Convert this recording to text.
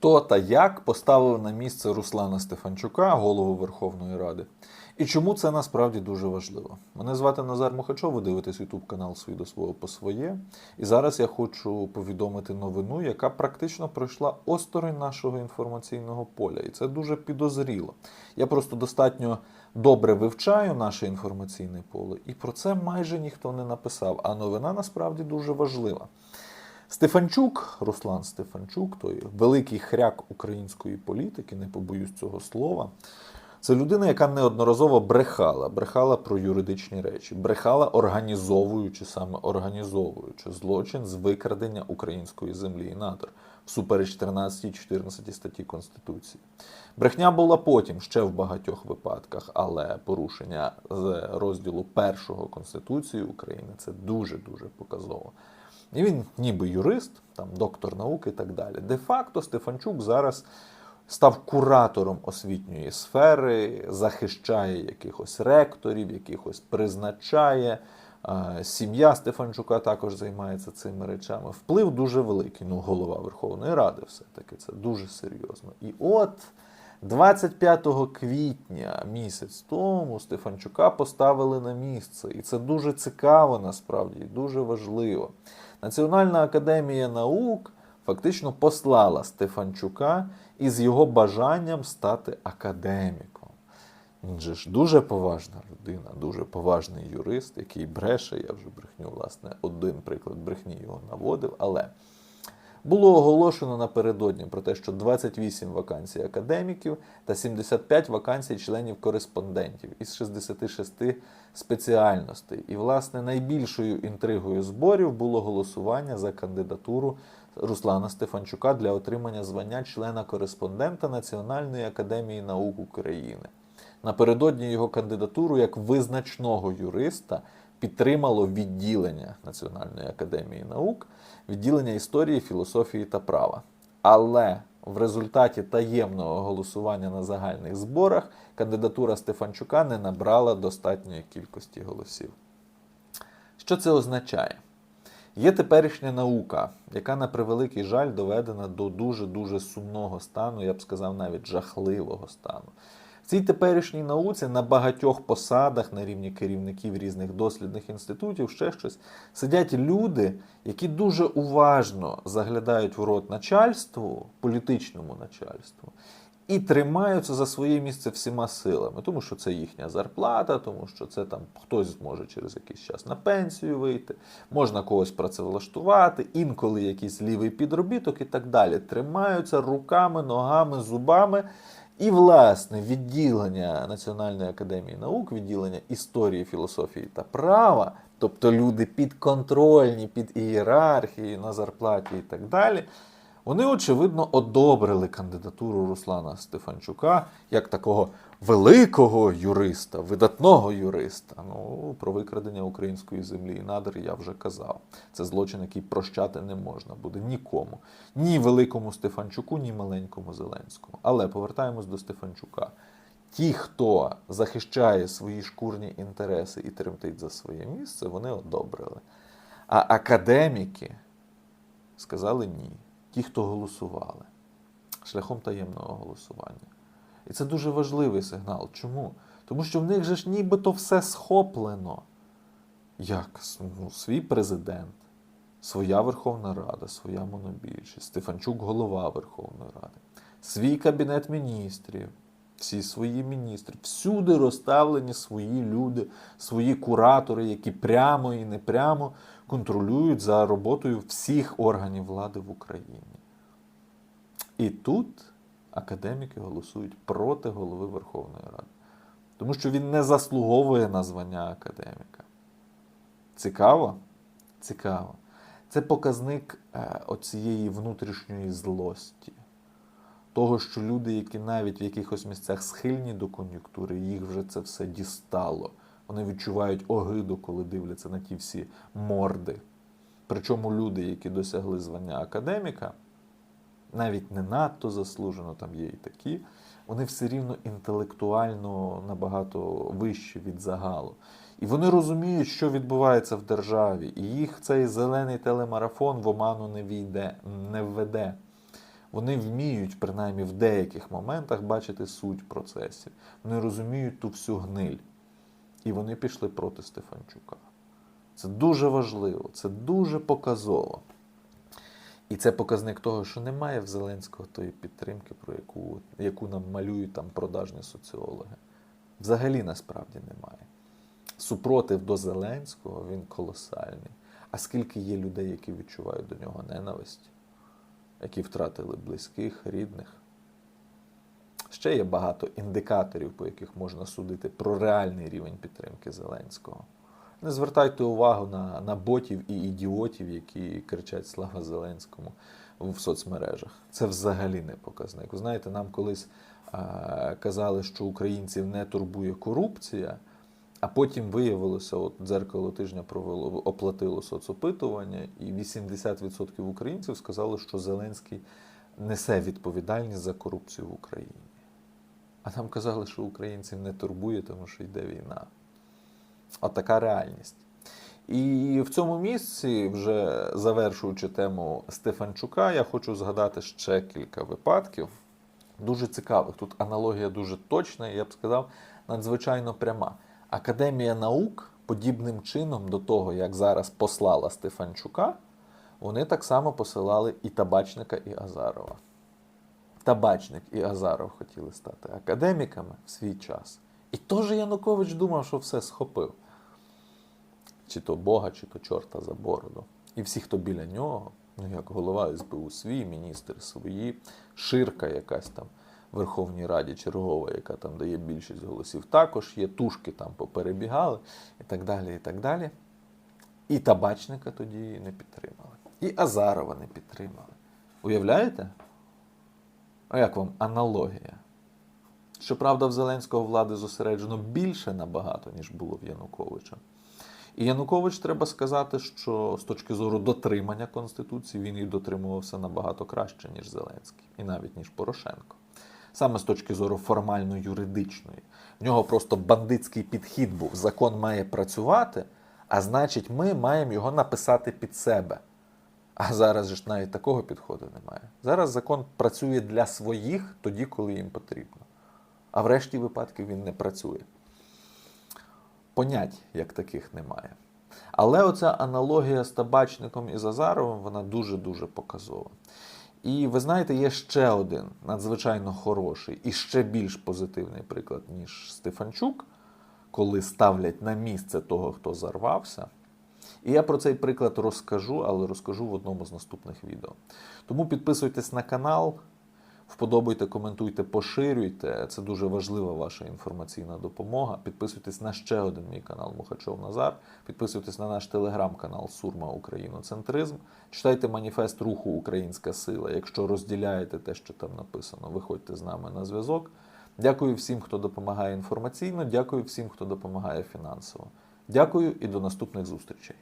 Хто та як поставив на місце Руслана Стефанчука, голову Верховної Ради? І чому це насправді дуже важливо? Мене звати Назар Мухачов, ви дивитесь YouTube канал «Свій до свого по своє. І зараз я хочу повідомити новину, яка практично пройшла осторонь нашого інформаційного поля. І це дуже підозріло. Я просто достатньо добре вивчаю наше інформаційне поле, і про це майже ніхто не написав. А новина насправді дуже важлива. Стефанчук, Руслан Стефанчук, той великий хряк української політики, не побоюсь цього слова. Це людина, яка неодноразово брехала, брехала про юридичні речі, брехала, організовуючи саме організовуючи злочин з викрадення української землі і надр всупереч 13 і 14 статті Конституції. Брехня була потім ще в багатьох випадках, але порушення з розділу першого Конституції України це дуже дуже показово. І він ніби юрист, там доктор науки і так далі. Де-факто Стефанчук зараз став куратором освітньої сфери, захищає якихось ректорів, якихось призначає. Сім'я Стефанчука також займається цими речами. Вплив дуже великий. Ну, голова Верховної Ради, все-таки це дуже серйозно. І от 25 квітня місяць тому Стефанчука поставили на місце. І це дуже цікаво насправді, і дуже важливо. Національна академія наук фактично послала Стефанчука із його бажанням стати академіком. Він же ж дуже поважна людина, дуже поважний юрист, який бреше. Я вже брехню, власне, один приклад брехні його наводив. Але було оголошено напередодні про те, що 28 вакансій академіків та 75 вакансій членів кореспондентів із 66 спеціальностей. І, власне, найбільшою інтригою зборів було голосування за кандидатуру Руслана Стефанчука для отримання звання члена-кореспондента Національної академії наук України. Напередодні його кандидатуру як визначного юриста підтримало відділення Національної академії наук, відділення історії, філософії та права. Але в результаті таємного голосування на загальних зборах кандидатура Стефанчука не набрала достатньої кількості голосів. Що це означає? Є теперішня наука, яка на превеликий жаль доведена до дуже-дуже сумного стану, я б сказав, навіть жахливого стану. Цій теперішній науці на багатьох посадах на рівні керівників різних дослідних інститутів, ще щось, сидять люди, які дуже уважно заглядають в рот начальству, політичному начальству, і тримаються за своє місце всіма силами, тому що це їхня зарплата, тому що це там хтось зможе через якийсь час на пенсію вийти, можна когось працевлаштувати, інколи якийсь лівий підробіток і так далі. Тримаються руками, ногами, зубами. І, власне, відділення Національної академії наук, відділення історії, філософії та права, тобто люди підконтрольні під ієрархії на зарплаті і так далі, вони, очевидно, одобрили кандидатуру Руслана Стефанчука як такого великого юриста, видатного юриста. Ну, про викрадення української землі і надр я вже казав. Це злочин, який прощати не можна буде нікому. Ні великому Стефанчуку, ні маленькому Зеленському. Але повертаємось до Стефанчука. Ті, хто захищає свої шкурні інтереси і тремтить за своє місце, вони одобрили. А академіки сказали ні. Ті, хто голосували шляхом таємного голосування. І це дуже важливий сигнал. Чому? Тому що в них же ж нібито все схоплено. Як ну, свій президент, своя Верховна Рада, своя монобільшість, Стефанчук голова Верховної Ради, свій кабінет міністрів, всі свої міністри, всюди розставлені свої люди, свої куратори, які прямо і непрямо контролюють за роботою всіх органів влади в Україні. І тут академіки голосують проти голови Верховної Ради, тому що він не заслуговує на звання академіка. Цікаво? Цікаво. Це показник е, оцієї внутрішньої злості. Того, що люди, які навіть в якихось місцях схильні до кон'юнктури, їх вже це все дістало. Вони відчувають огиду, коли дивляться на ті всі морди. Причому люди, які досягли звання академіка, навіть не надто заслужено, там є і такі, вони все рівно інтелектуально набагато вищі від загалу. І вони розуміють, що відбувається в державі, і їх цей зелений телемарафон в оману не війде, не введе. Вони вміють, принаймні в деяких моментах, бачити суть процесів. Вони розуміють ту всю гниль. І вони пішли проти Стефанчука. Це дуже важливо, це дуже показово. І це показник того, що немає в Зеленського тої підтримки, про яку, яку нам малюють там продажні соціологи. Взагалі насправді немає. Супротив до Зеленського він колосальний. А скільки є людей, які відчувають до нього ненависть, які втратили близьких, рідних. Ще є багато індикаторів, по яких можна судити про реальний рівень підтримки Зеленського. Не звертайте увагу на, на ботів і ідіотів, які кричать Слава Зеленському в соцмережах. Це взагалі не показник. Знаєте, нам колись а, казали, що українців не турбує корупція, а потім виявилося, от дзеркало тижня провело, оплатило соцопитування, і 80% українців сказали, що Зеленський несе відповідальність за корупцію в Україні. А нам казали, що українців не турбує, тому що йде війна. От така реальність. І в цьому місці, вже завершуючи тему Стефанчука, я хочу згадати ще кілька випадків. Дуже цікавих. Тут аналогія дуже точна, я б сказав, надзвичайно пряма. Академія наук, подібним чином до того, як зараз послала Стефанчука, вони так само посилали і Табачника, і Азарова. Табачник і Азаров хотіли стати академіками в свій час. І теж Янукович думав, що все схопив. Чи то Бога, чи то чорта за бороду. І всі, хто біля нього, ну як голова СБУ свій, міністр свої, ширка якась там в Верховній Раді чергова, яка там дає більшість голосів, також є, тушки там поперебігали і так далі. І так далі. І табачника тоді не підтримали. І Азарова не підтримали. Уявляєте? А як вам аналогія? Щоправда, в Зеленського влади зосереджено більше набагато, ніж було в Януковича. І Янукович, треба сказати, що з точки зору дотримання Конституції він і дотримувався набагато краще, ніж Зеленський, і навіть ніж Порошенко. Саме з точки зору формально-юридичної. В нього просто бандитський підхід був. Закон має працювати, а значить, ми маємо його написати під себе. А зараз ж навіть такого підходу немає. Зараз закон працює для своїх тоді, коли їм потрібно. А в решті випадків він не працює. Понять як таких немає. Але оця аналогія з табачником і Зазаровим, вона дуже-дуже показова. І ви знаєте, є ще один надзвичайно хороший і ще більш позитивний приклад, ніж Стефанчук, коли ставлять на місце того, хто зарвався. І я про цей приклад розкажу, але розкажу в одному з наступних відео. Тому підписуйтесь на канал, вподобайте, коментуйте, поширюйте. Це дуже важлива ваша інформаційна допомога. Підписуйтесь на ще один мій канал Мухачов Назар. Підписуйтесь на наш телеграм-канал Сурма Україноцентризм. Читайте маніфест руху Українська сила. Якщо розділяєте те, що там написано, виходьте з нами на зв'язок. Дякую всім, хто допомагає інформаційно. Дякую всім, хто допомагає фінансово. Дякую і до наступних зустрічей.